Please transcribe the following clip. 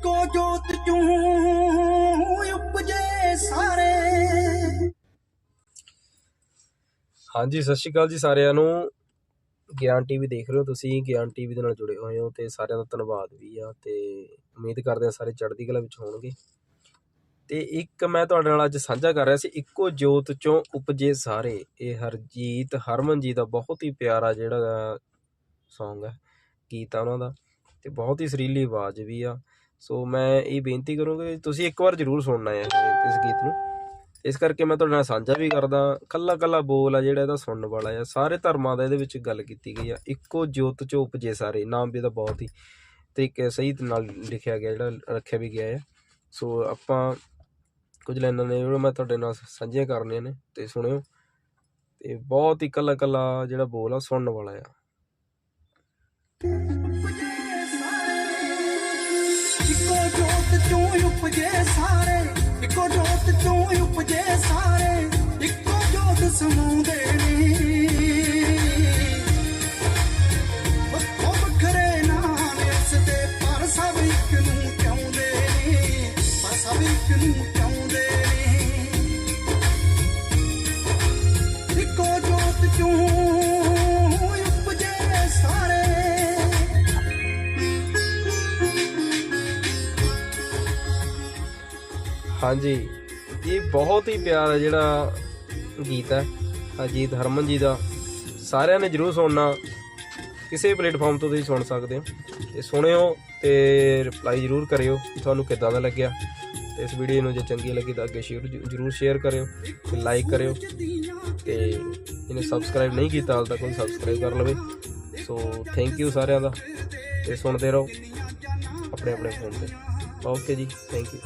ਇੱਕੋ ਜੋਤ ਚੋਂ ਉਪਜੇ ਸਾਰੇ। ਹਾਂਜੀ, ਸਤਿ ਸ਼੍ਰੀ ਅਕਾਲ ਜੀ ਸਾਰਿਆਂ ਨੂੰ। ਗਿਆਨ ਟੀਵੀ ਦੇਖ ਰਹੇ ਹੋ ਤੁਸੀਂ, ਗਿਆਨ ਟੀਵੀ ਦੇ ਨਾਲ ਜੁੜੇ ਹੋਏ ਹੋ ਤੇ ਸਾਰਿਆਂ ਦਾ ਧੰਨਵਾਦ ਵੀ ਆ ਤੇ ਉਮੀਦ ਕਰਦੇ ਆ ਸਾਰੇ ਚੜ੍ਹਦੀ ਕਲਾ ਵਿੱਚ ਹੋਣਗੇ। ਤੇ ਇੱਕ ਮੈਂ ਤੁਹਾਡੇ ਨਾਲ ਅੱਜ ਸਾਂਝਾ ਕਰ ਰਿਹਾ ਸੀ, ਇੱਕੋ ਜੋਤ ਚੋਂ ਉਪਜੇ ਸਾਰੇ। ਇਹ ਹਰਜੀਤ ਹਰਮਨ ਜੀ ਦਾ ਬਹੁਤ ਹੀ ਪਿਆਰਾ ਜਿਹੜਾ Song ਹੈ, ਗੀਤ ਆ ਉਹਨਾਂ ਦਾ ਤੇ ਬਹੁਤ ਹੀ ਸੁਰੀਲੀ ਆਵਾਜ਼ ਵੀ ਆ। ਸੋ ਮੈਂ ਇਹ ਬੇਨਤੀ ਕਰੂੰਗਾ ਕਿ ਤੁਸੀਂ ਇੱਕ ਵਾਰ ਜ਼ਰੂਰ ਸੁਣਨਾ ਹੈ ਇਸ ਗੀਤ ਨੂੰ। ਇਸ ਕਰਕੇ ਮੈਂ ਤੁਹਾਡੇ ਨਾਲ ਸਾਂਝਾ ਵੀ ਕਰਦਾ ਕੱਲਾ ਕੱਲਾ ਬੋਲ ਆ ਜਿਹੜਾ ਇਹਦਾ ਸੁਣਨ ਵਾਲਾ ਆ। ਸਾਰੇ ਧਰਮਾਂ ਦਾ ਇਹਦੇ ਵਿੱਚ ਗੱਲ ਕੀਤੀ ਗਈ ਆ। ਇੱਕੋ ਜੋਤ ਚੋਂ ਉਪਜੇ ਸਾਰੇ, ਨਾਮ ਵੀ ਇਹਦਾ ਬਹੁਤ ਹੀ ਤਰੀਕੇ ਸਹੀ ਨਾਲ ਲਿਖਿਆ ਗਿਆ, ਜਿਹੜਾ ਰੱਖਿਆ ਵੀ ਗਿਆ ਹੈ ਸੋ ਆਪਾਂ ਕੁਝ ਲਾਈਨਾਂ ਨੇ ਜਿਹੜੇ ਮੈਂ ਤੁਹਾਡੇ ਨਾਲ ਸਾਂਝੀਆਂ ਕਰਨੀਆਂ ਨੇ, ਤੇ ਸੁਣਿਓ। ਤੇ ਬਹੁਤ ਹੀ ਕੱਲਾ ਕੱਲਾ ਜਿਹੜਾ ਬੋਲ ਆ, ਸੁਣਨ ਵਾਲਾ ਆ। ਜੋਤ ਚੋਂ ਉਪਜੇ ਸਾਰੇ। ਇੱਕੋ ਜੋਤ ਚੋਂ ਉਪਜੇ ਸਾਰੇ। ਇੱਕੋ ਜੋਤ ਸਮਾਉਂਦੇ ਨੇ। ਵੱਖੋ ਵੱਖਰੇ ਨਾਮ ਇਸ ਦੇ ਪਰ ਸਭ ਇੱਕ ਨੂੰ ਚਾਹੁੰਦੇ ਨੇ। ਪਰ ਸਭ ਇੱਕ ਨੂੰ ਚਾਹੁੰਦੇ ਹਾਂਜੀ। ਇਹ ਬਹੁਤ ਹੀ ਪਿਆਰਾ ਜਿਹੜਾ ਗੀਤ ਹੈ, ਅਜੀਤ ਹਰਮਨ ਜੀ ਦਾ। ਸਾਰਿਆਂ ਨੇ ਜਰੂਰ ਸੁਣਨਾ। ਕਿਸੇ ਪਲੇਟਫਾਰਮ ਤੋਂ ਤੁਸੀਂ ਸੁਣ ਸਕਦੇ ਹੋ। ਤੇ ਸੁਣਿਓ ਤੇ ਰਿਪਲਾਈ ਜਰੂਰ ਕਰਿਓ ਤੁਹਾਨੂੰ ਕਿੱਦਾਂ ਦਾ ਲੱਗਿਆ। ਤੇ ਇਸ ਵੀਡੀਓ ਨੂੰ ਜੇ ਚੰਗੀ ਲੱਗੀ ਤਾਂ ਅੱਗੇ ਸ਼ੇਅਰ ਜਰੂਰ ਸ਼ੇਅਰ ਕਰਿਓ ਤੇ ਲਾਈਕ ਕਰਿਓ। ਤੇ ਇਹਨੇ ਸਬਸਕ੍ਰਾਈਬ ਨਹੀਂ ਕੀਤਾ, ਹਾਲ ਤੱਕ ਉਹ ਸਬਸਕ੍ਰਾਈਬ ਕਰ ਲਵੇ। ਸੋ ਥੈਂਕ ਯੂ ਸਾਰਿਆਂ ਦਾ। ਤੇ ਸੁਣਦੇ ਰਹੋ ਆਪਣੇ ਆਪਣੇ ਫੋਨ ਤੇ। ਓਕੇ ਜੀ ਥੈਂਕ ਯੂ